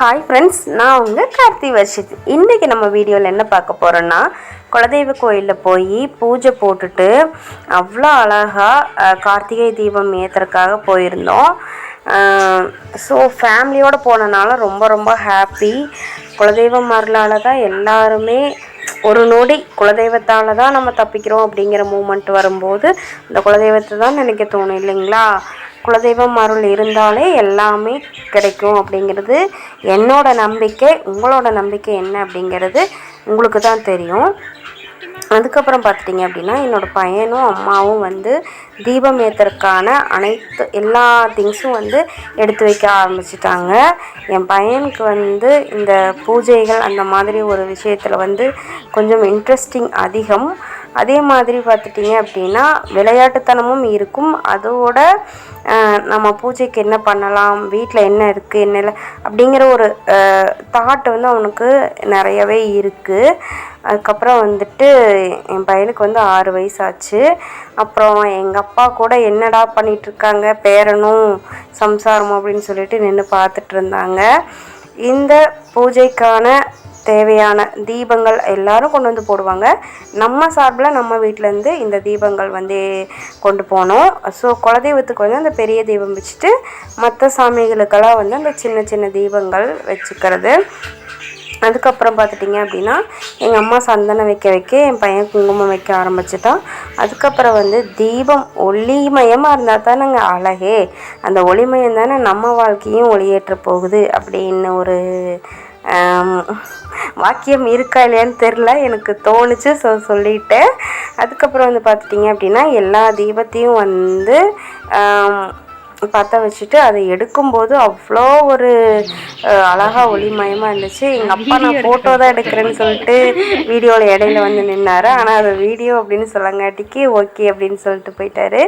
Hi friends நான் உங்கள் கார்த்தி வர்ஷித். இன்றைக்கி நம்ம வீடியோவில் என்ன பார்க்க போகிறோன்னா குலதெய்வ கோயிலில் போய் பூஜை போட்டுட்டு அவ்வளோ அழகாக கார்த்திகை தீபம் ஏற்றுறதுக்காக போயிருந்தோம். ஸோ ஃபேமிலியோடு போனனால ரொம்ப ரொம்ப ஹாப்பி குலதெய்வம் மரலால் தான் எல்லாருமே ஒரு நொடி குலதெய்வத்தால் தான் நம்ம தப்பிக்கிறோம் அப்படிங்கிற மூமெண்ட் வரும்போது இந்த குலதெய்வத்தை தான் நினைக்க தோணும் இல்லைங்களா? குலதெய்வம் அருள் இருந்தாலே எல்லாமே கிடைக்கும் அப்படிங்கிறது என்னோட நம்பிக்கை உங்களோட நம்பிக்கை என்ன அப்படிங்கிறது உங்களுக்கு தான் தெரியும். அதுக்கப்புறம் பார்த்துட்டிங்க அப்படின்னா என்னோடய பையனும் அம்மாவும் வந்து தீபம் ஏற்றுறதுக்கான அனைத்து எல்லா திங்ஸும் வந்து எடுத்து வைக்க ஆரம்பிச்சிட்டாங்க. என் பையனுக்கு வந்து இந்த பூஜைகள் அந்த மாதிரி ஒரு விஷயத்தில் வந்து கொஞ்சம் இன்ட்ரெஸ்டிங் அதிகம். அதே மாதிரி பார்த்துட்டிங்க அப்படின்னா விளையாட்டுத்தனமும் இருக்கும். அதோட நம்ம பூஜைக்கு என்ன பண்ணலாம் வீட்டில் என்ன இருக்குது என்ன இல்லை அப்படிங்கிற ஒரு தாட் வந்து அவனுக்கு நிறையவே இருக்குது அதுக்கப்புறம் வந்துட்டு என் பையனுக்கு வந்து ஆறு வயசாச்சு. அப்புறம் எங்கள் அப்பா கூட என்னடா பண்ணிகிட்ருக்காங்க பேரனும் சம்சாரமும் அப்படின்னு சொல்லிட்டு நின்று பார்த்துட்டு இருந்தாங்க. இந்த பூஜைக்கான தேவையான தீபங்கள் எல்லாரும் கொண்டு வந்து போடுவாங்க. நம்ம சார்பில் நம்ம வீட்டிலேருந்து இந்த தீபங்கள் வந்து கொண்டு போனோம். ஸோ குலதெய்வத்துக்கு வந்து அந்த பெரிய தீபம் வச்சுட்டு மற்ற சாமிகளுக்கெல்லாம் வந்து அந்த சின்ன சின்ன தீபங்கள் வச்சுக்கிறது. அதுக்கப்புறம் பார்த்துட்டிங்க அப்படின்னா எங்கள் அம்மா சந்தனம் வைக்க வைக்க என் பையன் குங்குமம் வைக்க ஆரம்பிச்சிட்டான். அதுக்கப்புறம் வந்து தீபம் ஒளிமயமாக இருந்தால் தானேங்க அழகே. அந்த ஒளிமயம் தானே நம்ம வாழ்க்கையும் ஒளியேற்ற போகுது அப்படின்னு ஒரு வாக்கியம் இருக்கா இல்லையான்னு தெரில எனக்கு தோணுச்சு ஸோ சொல்லிட்டேன். அதுக்கப்புறம் வந்து பார்த்துட்டிங்க அப்படின்னா எல்லா தீபத்தையும் வந்து பற்ற வச்சுட்டு அதை எடுக்கும்போது அவ்வளோ ஒரு அழகாக ஒளிமயமாக இருந்துச்சு. எங்கள் அப்பா நான் ஃபோட்டோ தான் எடுக்கிறேன்னு சொல்லிட்டு வீடியோவில் இடையில வந்து நின்னார். ஆனால் அது வீடியோ அப்படின்னு சொல்லங்காட்டிக்கு ஓகே அப்படின்னு சொல்லிட்டு போயிட்டாரு.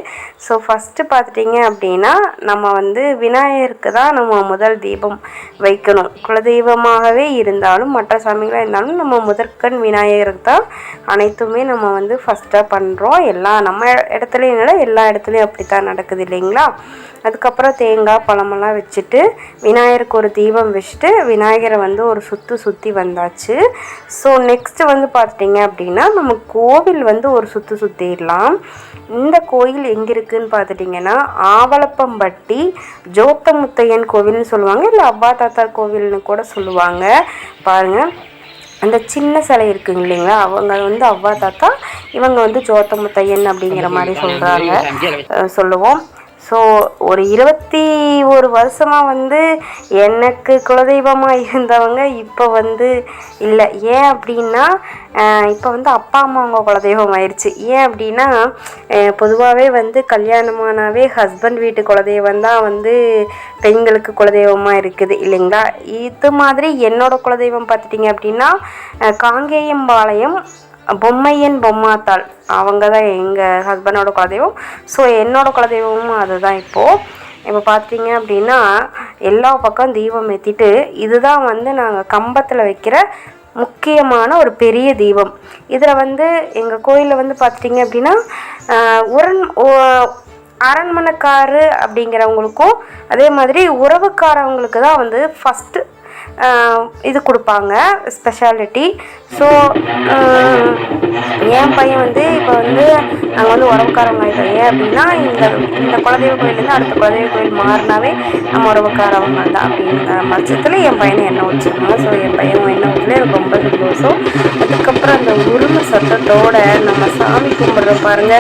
ஸோ ஃபஸ்ட்டு பார்த்துட்டிங்க அப்படின்னா நம்ம வந்து விநாயகருக்கு தான் நம்ம முதல் தீபம் வைக்கணும். குலதெய்வமாகவே இருந்தாலும் மற்ற சாமிகளாக இருந்தாலும் நம்ம முதற்கண் விநாயகருக்கு தான் அனைத்துமே நம்ம வந்து ஃபஸ்ட்டாக பண்ணுறோம் எல்லா நம்ம இடத்துலையும் எல்லா இடத்துலையும் அப்படி தான் நடக்குது இல்லைங்களா? அதுக்கப்புறம் தேங்காய் பழமெல்லாம் வச்சுட்டு விநாயகருக்கு ஒரு தீபம் வச்சுட்டு விநாயகரை வந்து ஒரு சுற்று சுற்றி வந்தாச்சு ஸோ நெக்ஸ்ட்டு வந்து பார்த்துட்டிங்க அப்படின்னா நம்ம கோவில் வந்து ஒரு சுற்று சுற்றிடலாம் இந்த கோயில் எங்கே இருக்குதுன்னு பார்த்துட்டிங்கன்னா ஆவலப்பம்பட்டி ஜோத்தமுத்தையன் கோவில்னு சொல்லுவாங்க இல்லை அவ்வா தாத்தார் கோவில்னு கூட சொல்லுவாங்க பாருங்கள் அந்த சின்ன சிலை இருக்குங்க இல்லைங்களா அவங்க வந்து அவ்வா தாத்தா இவங்க வந்து ஜோத்தமுத்தையன் அப்படிங்கிற மாதிரி சொல்கிறாங்க சொல்லுவோம் ஸோ ஒரு இருபத்தி ஒரு வருஷமாக வந்து எனக்கு குலதெய்வமாக இருந்தவங்க இப்போ வந்து இல்லை. ஏன் அப்படின்னா இப்போ வந்து அப்பா அம்மா அவங்க குலதெய்வம் ஆயிடுச்சு ஏன் அப்படின்னா பொதுவாகவே வந்து கல்யாணமானாவே ஹஸ்பண்ட் வீட்டு குலதெய்வம் தான் வந்து பெண்களுக்கு குலதெய்வமாக இருக்குது இல்லைங்களா? இது மாதிரி என்னோடய குலதெய்வம் பார்த்துட்டிங்க அப்படின்னா காங்கேயம்பாளையம் பொம்மையன் பொம்மாத்தாள். அவங்க தான் எங்கள் ஹஸ்பண்டோட குலதெய்வம். ஸோ என்னோடய குலதெய்வமும் அதுதான் இப்போது இப்போ பார்த்தீங்க அப்படின்னா எல்லா பக்கம் தீபம் ஏற்றிட்டு இதுதான் வந்து நாங்கள் கம்பத்தில் வைக்கிற முக்கியமான ஒரு பெரிய தீபம். இதில் வந்து எங்கள் கோயிலில் வந்து பார்த்துட்டிங்க அப்படின்னா உரன் அரண்மனைக்காரு அப்படிங்கிறவங்களுக்கும் அதே மாதிரி உறவுக்காரவங்களுக்கு தான் வந்து ஃபஸ்ட்டு இது கொடுப்பாங்க ஸ்பெஷாலிட்டி ஸோ என் பையன் வந்து இப்போ வந்து நாங்கள் வந்து உறவுக்காரவங்க ஆகிட்டோம் ஏன் அப்படின்னா இந்த இந்த குலதெய்வ கோயிலேருந்து அடுத்த குலதெய்வ கோயில் மாறினாவே நம்ம உறவுக்காரவங்க தான் அப்படிங்கிற பட்சத்தில் என் பையனை என்ன வச்சுருக்காங்க ஸோ என் பையன் என்ன வச்சுல எனக்கு ரொம்ப சந்தோஷம். அதுக்கப்புறம் அந்த உரிமை சத்தத்தோட நம்ம சாமி கும்பிட்ற பாருங்க.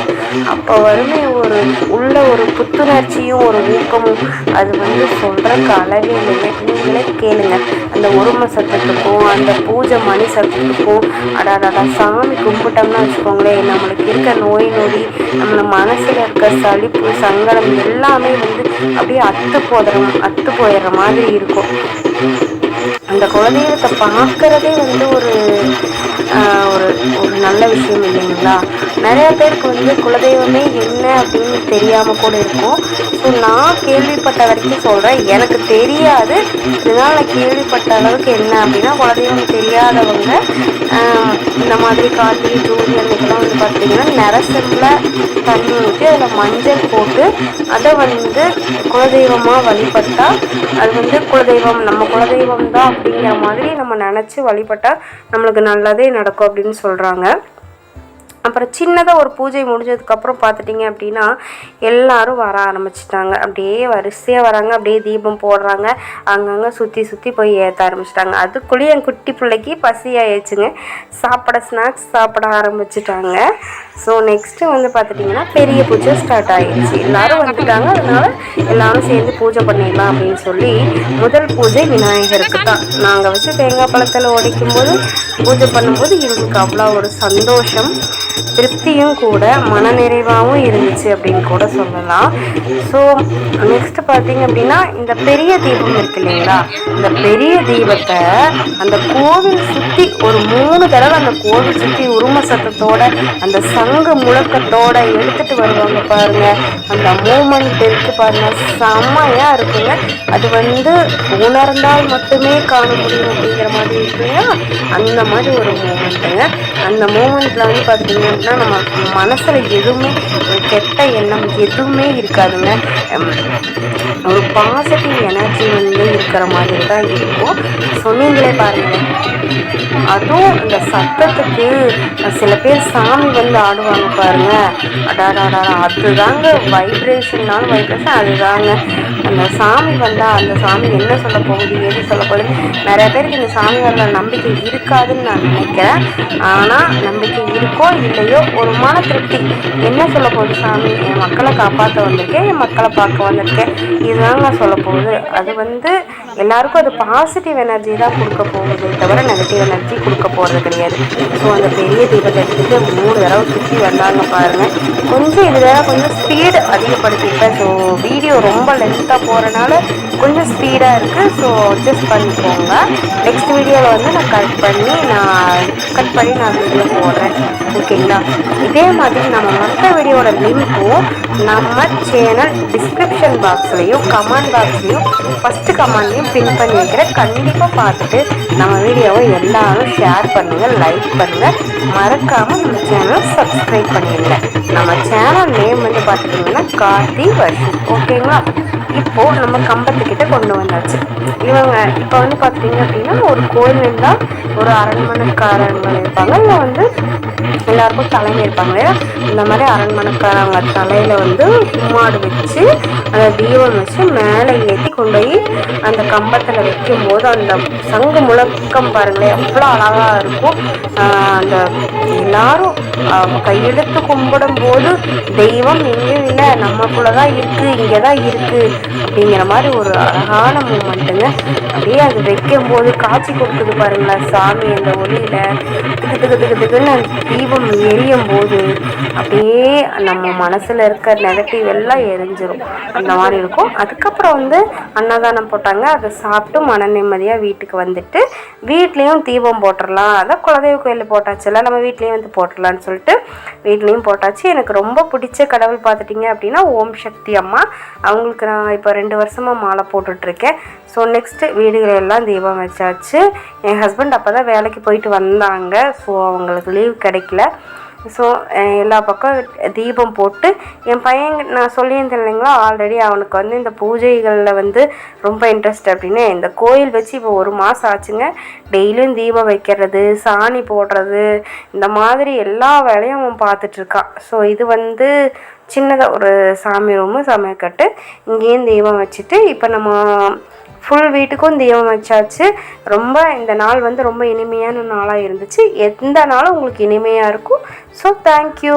அப்போ வறுமை ஒரு உள்ள ஒரு புத்துணர்ச்சியும் ஒரு ஊக்கமும். அது வந்து சொல்கிறக்கு அளவே இல்லைங்க நீங்களே கேளுங்க. அந்த உருமை சத்தத்துக்கும் அந்த பூஜை மணி சத்தத்துக்கும் அடாடா சாமி கும்பிட்டோம்னா வச்சுக்கோங்களேன் நம்மளுக்கு இருக்க நோய் நொடி நம்மளை மனசில் இருக்க சளிப்பு சங்கடம் எல்லாமே வந்து அப்படியே அத்து போதுற அத்து போயிடுற மாதிரி இருக்கும். அந்த குலதெய்வத்தை பார்க்குறதே வந்து ஒரு விஷயம் இல்லைங்களா? நிறைய பேருக்கு வந்து குலதெய்வமே என்ன அப்படின்னு தெரியாமல் கூட இருக்கும். ஸோ நான் கேள்விப்பட்ட வரைக்கும் சொல்கிறேன் எனக்கு தெரியாது. இதனால் நான் கேள்விப்பட்ட அளவுக்கு என்ன அப்படின்னா குலதெய்வம் தெரியாதவங்க இந்த மாதிரி கார்த்திகை ஜூலி அன்னைக்கெல்லாம் வந்து பார்த்திங்கன்னா நரசமில் தண்ணி ஊற்றி அதில் மஞ்சள் போட்டு அதை வந்து குலதெய்வமாக வழிபட்டால் அது வந்து குலதெய்வம் நம்ம குலதெய்வம் தான் அப்படிங்கிற மாதிரி நம்ம நினச்சி வழிபட்டால் நம்மளுக்கு நல்லதே நடக்கும் அப்படின்னு சொல்கிறாங்க அப்புறம் சின்னதாக ஒரு பூஜை முடிஞ்சதுக்கப்புறம் பார்த்துட்டிங்க அப்படின்னா எல்லாரும் வர ஆரம்பிச்சிட்டாங்க. அப்படியே வரிசையாக வராங்க. அப்படியே தீபம் போடுறாங்க. அங்கங்கே சுற்றி சுற்றி போய் ஏற்ற ஆரம்பிச்சிட்டாங்க. அதுக்குள்ளேயே என் குட்டி பிள்ளைக்கு பசியாயிடுச்சுங்க சாப்பிட ஸ்நாக்ஸ் சாப்பிட ஆரம்பிச்சிட்டாங்க. ஸோ நெக்ஸ்ட்டு வந்து பார்த்துட்டிங்கன்னா பெரிய பூஜை ஸ்டார்ட் ஆகிடுச்சு எல்லோரும் வந்துட்டாங்க. அதனால் எல்லோரும் சேர்ந்து பூஜை பண்ணிடலாம் அப்படின்னு சொல்லி முதல் பூஜை விநாயகருக்கு தான். நாங்கள் வச்சு தேங்காய் பழத்தில் உடைக்கும் போது பூஜை பண்ணும்போது எங்களுக்கு அவ்வளோ ஒரு சந்தோஷம். திருப்தியும் கூட மனநிறைவாகவும் இருந்துச்சு அப்படின்னு கூட சொல்லலாம். ஸோ நெக்ஸ்ட் பார்த்தீங்க அப்படின்னா இந்த பெரிய தீபம் இருக்கு இல்லைங்களா? இந்த பெரிய தீபத்தை அந்த கோவில் சுற்றி ஒரு மூணு தடவை அந்த கோவில் சுற்றி உரும சத்தத்தோட அந்த சங்க முழக்கத்தோட எடுத்துட்டு வருவாங்க பாருங்க. அந்த மூமெண்ட் இருக்கு பாருங்க. செம்மையாக இருக்குங்க. அது வந்து உணர்ந்தால் மட்டுமே காண முடியும் அப்படிங்கிற மாதிரி இருக்குங்க. அந்த மாதிரி ஒரு மூமெண்ட்டுங்க அந்த மூமெண்ட்டில் வந்து பார்த்தீங்கன்னா அப்படின்னா நம்ம மனசில் எதுவுமே கெட்ட எண்ணம் எதுவுமே இருக்காதுங்க. ஒரு பாசிட்டிவ் எனர்ஜி வந்து இருக்கிற மாதிரி தான் இருக்கும். சொன்னீங்களே பாருங்கள் அதுவும் இந்த சத்தத்துக்கு சில பேர் சாமி வந்து ஆடுவாங்க பாருங்க. அடாடாடா அதுதாங்க வைப்ரேஷன்னாலும் வைப்ரேஷன் அதுதாங்க. அந்த சாமி வந்தால் அந்த சாமி என்ன சொல்ல போகுது எது சொல்ல போகுது நிறைய பேருக்கு இந்த சாமி வரல நம்பிக்கை இருக்காதுன்னு நான் நினைக்கிறேன். ஆனால் நம்பிக்கை இருக்கோ இல்லையோ ஒரு மன திருப்தி. என்ன சொல்ல போகுது சாமி? என் மக்களை காப்பாற்ற வந்திருக்கேன் என் மக்களை பார்க்க வந்திருக்கேன். இதுதாங்க சொல்ல போகுது. அது வந்து எல்லாருக்கும் அது பாசிட்டிவ் எனர்ஜி தான் கொடுக்க போகுது தவிர நெகட்டிவ் எனர்ஜி கொடுக்க போகிறது கிடையாது. ஸோ அந்த பெரிய தீபத்தை எடுத்துகிட்டு மூணு தடவை சுற்றி வந்தாங்க பாருங்கள் கொஞ்சம் இதில் கொஞ்சம் ஸ்பீடு அதிகப்படுத்திப்பேன் ஸோ வீடியோ ரொம்ப லென்த்தாக போகிறனால கொஞ்சம் ஸ்பீடாக இருக்குது ஸோ அட்ஜஸ்ட் பண்ணிக்கோங்க. நெக்ஸ்ட் வீடியோவில் வந்து நான் கட் பண்ணி நான் கட் பண்ணி நான் வீடியோ போடுறேன். ஓகேங்களா? இதே மாதிரி நம்ம மற்ற வீடியோட லிங்க்கும் நம்ம சேனல் டிஸ்கிரிப்ஷன் பாக்ஸ்லேயும் கமெண்ட் பாக்ஸ்லேயும் ஃபஸ்ட்டு கமெண்ட்லேயும் பின் பண்ணி வைக்கிறேன். கண்டிப்பாக பார்த்துட்டு நம்ம வீடியோவை எல்லாரும் ஷேர் பண்ணுங்கள் லைக் பண்ணுங்கள் மறக்காமல் நம்ம சேனலை சப்ஸ்கிரைப் பண்ணிடுங்க. நம்ம சேனல் நேம் வந்து பார்த்துட்டிங்கன்னா கார்த்தி வர்ஷன் ஓகேங்களா? இப்போது நம்ம கம்பத்துக்கிட்ட கொண்டு வந்தாச்சு. இவங்க இப்போ வந்து பார்த்தீங்க அப்படின்னா ஒரு கோயில் இருந்தால் ஒரு அரண்மனைக்காரங்கள் இருப்பாங்க. இல்லை வந்து எல்லாருக்கும் தலைமை இருப்பாங்க இல்லையா? இந்த மாதிரி அரண்மனைக்காரங்க தலையில் வந்து மாடு வச்சு அந்த தீபம் வச்சு மேலே ஏற்றி கொண்டு போய் அந்த கம்பத்தில் வைக்கும் போது அந்த சங்கு முழக்கம் பாருங்களேன் எவ்வளோ அழகாக இருக்கும். அந்த எல்லாரும் கையெழுத்து கும்பிடும் போது தெய்வம் எங்கேயும் இல்லை நம்மக்குள்ளே தான் இருக்குது இங்கே தான் இருக்குது அப்படிங்கிற மாதிரி ஒரு அழகான மூமெண்ட்டுங்க அப்படியே அது வைக்கும் போது காட்சி கொடுக்குது பாருங்களேன். சாமி அந்த ஒளியில் திக்கு திக்கு திக்கு திக்குன்னு தீபம் எரியும் போது அப்படியே நம்ம மனசில் இருக்க நெகட்டிவ் எல்லாம் எரிஞ்சிடும் அந்த மாதிரி இருக்கும். அதுக்கப்புறம் வந்து அன்னதானம் போட்டாங்க. அதை சாப்பிட்டு மன நிம்மதியாக வீட்டுக்கு வந்துட்டு வீட்லேயும் தீபம் போட்டுடலாம் அதான் குலதெய்வ கோயிலில் போட்டாச்சுல நம்ம வீட்லேயும் வந்து போட்டுடலான்னு சொல்லிட்டு வீட்லேயும் போட்டாச்சு. எனக்கு ரொம்ப பிடிச்ச கடவுள் பார்த்துட்டிங்க அப்படின்னா ஓம் சக்தி அம்மா. அவங்களுக்கு நான் இப்போ ரெண்டு வருஷமாக மாலை போட்டுட்ருக்கேன். ஸோ நெக்ஸ்ட்டு வீடுகளெல்லாம் தீபம் வச்சாச்சு. என் ஹஸ்பண்ட் அப்போ தான் வேலைக்கு போயிட்டு வந்தாங்க. ஸோ அவங்களுக்கு லீவ் கிடைக்கல. ஸோ எல்லா பக்கம் தீபம் போட்டு என் பையன் நான் சொல்லியிருந்தேன் இல்லைங்களா ஆல்ரெடி அவனுக்கு வந்து இந்த பூஜைகளில் வந்து ரொம்ப இன்ட்ரெஸ்ட் அப்படின்னு. இந்த கோயில் வச்சு இப்போ ஒரு மாதம் ஆச்சுங்க. டெய்லியும் தீபம் வைக்கிறது சாணி போடுறது இந்த மாதிரி எல்லா வேலையும் அவன் பார்த்துட்ருக்கான் ஸோ இது வந்து சின்னதாக ஒரு சாமி ரூமு சமையக்கட்டு இங்கேயும் தீபம் வச்சுட்டு இப்போ நம்ம ஃபுல் வீட்டுக்கும் தீபம் வச்சாச்சு. ரொம்ப இந்த நாள் வந்து ரொம்ப இனிமையான நாளாக இருந்துச்சு. எந்த நாளும் உங்களுக்கு இனிமையாக இருக்கும். So thank you